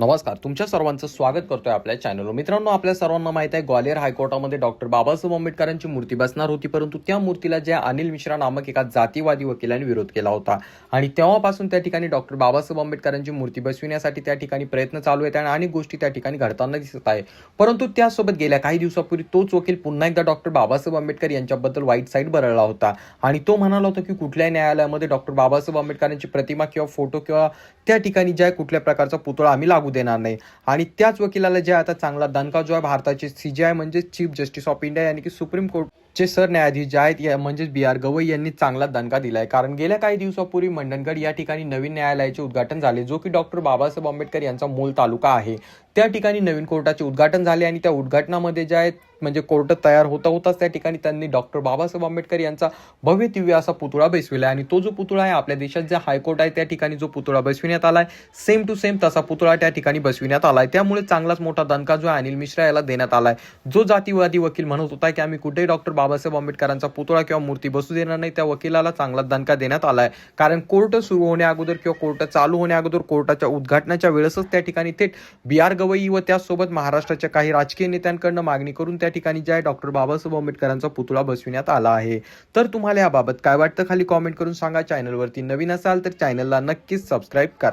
नमस्कार तुमच्या सर्वांचं स्वागत करतोय आपल्या चॅनलवर मित्रांनो आपल्या सर्वांना माहीत आहे ग्वालियर हायकोर्टामध्ये डॉक्टर बाबासाहेब आंबेडकरांची मूर्ती बसणार होती परंतु त्या मूर्तीला ज्या अनिल मिश्रा नामक एका जातीवादी वकिलाने विरोध केला होता. आणि तेव्हापासून त्या ठिकाणी डॉक्टर बाबासाहेब आंबेडकरांची मूर्ती बसविण्यासाठी त्या ठिकाणी प्रयत्न चालू आहेत आणि अनेक गोष्टी त्या ठिकाणी घडताना दिसत आहे. परंतु त्यासोबत गेल्या काही दिवसापूर्वी तोच वकील पुन्हा एकदा डॉक्टर बाबासाहेब आंबेडकर यांच्याबद्दल वाईट साईड बरळला होता. आणि तो म्हणाला होता की कुठल्याही न्यायालयामध्ये डॉक्टर बाबासाहेब आंबेडकरांची प्रतिमा किंवा फोटो किंवा त्या ठिकाणी ज्या कुठल्या प्रकारचा पुतळा आम्ही लागू देणार नाही. आणि त्याच वकिलाला जे आता चांगला दणका जो आहे भारताचे सीजीआय म्हणजे चीफ जस्टिस ऑफ इंडिया यानी की सुप्रीम कोर्टचे सरन्यायाधीश जे आहेत या- म्हणजेच बी आर गवई यांनी चांगला दणका दिलाय. कारण गेल्या काही दिवसापूर्वी मंडणगड या ठिकाणी नवीन न्यायालयाचे उद्घाटन झाले जो की डॉक्टर बाबासाहेब आंबेडकर यांचा मूळ तालुका आहे. त्या ठिकाणी नवीन कोर्टाचे उद्घाटन झाले आणि त्या उद्घाटनामध्ये जे आहेत म्हणजे कोर्ट तयार होता होताच त्या ठिकाणी त्यांनी डॉक्टर बाबासाहेब आंबेडकर यांचा भव्य दिव्य असा पुतळा बसविला आणि तो जो पुतळा आहे आपल्या देशात जे हायकोर्ट आहे त्या ठिकाणी जो पुतळा बसविण्यात आला आहे सेम टू सेम तसा पुतळा त्या ठिकाणी बसविण्यात आला आहे त्यामुळे चांगलाच मोठा दणका जो आहे अनिल मिश्रा याला देण्यात आला आहे जो जातीवादी वकील म्हणत होता की आम्ही कुठेही डॉक्टर बाबासाहेब आंबेडकरांचा पुतळा किंवा मूर्ती बसू देणार नाही त्या वकिलाला चांगला दणका देण्यात आला आहे कारण कोर्ट सुरू होण्या अगोदर किंवा कोर्ट चालू होण्या अगोदर कोर्टाच्या उद्घाटनाच्या वेळेसच त्या ठिकाणी थेट बी आर गवई व त्यासोबत महाराष्ट्राच्या काही राजकीय नेत्यांकडनं मागणी करून त्या ठिकाणी जे आहे डॉक्टर बाबासाहेब आंबेडकरांचा पुतळा बसविण्यात आला आहे. तर तुम्हाला याबाबत काय वाटतं? खाली कॉमेंट करून सांगा. चॅनलवरती नवीन असाल तर चॅनलला नक्कीच सबस्क्राईब करा.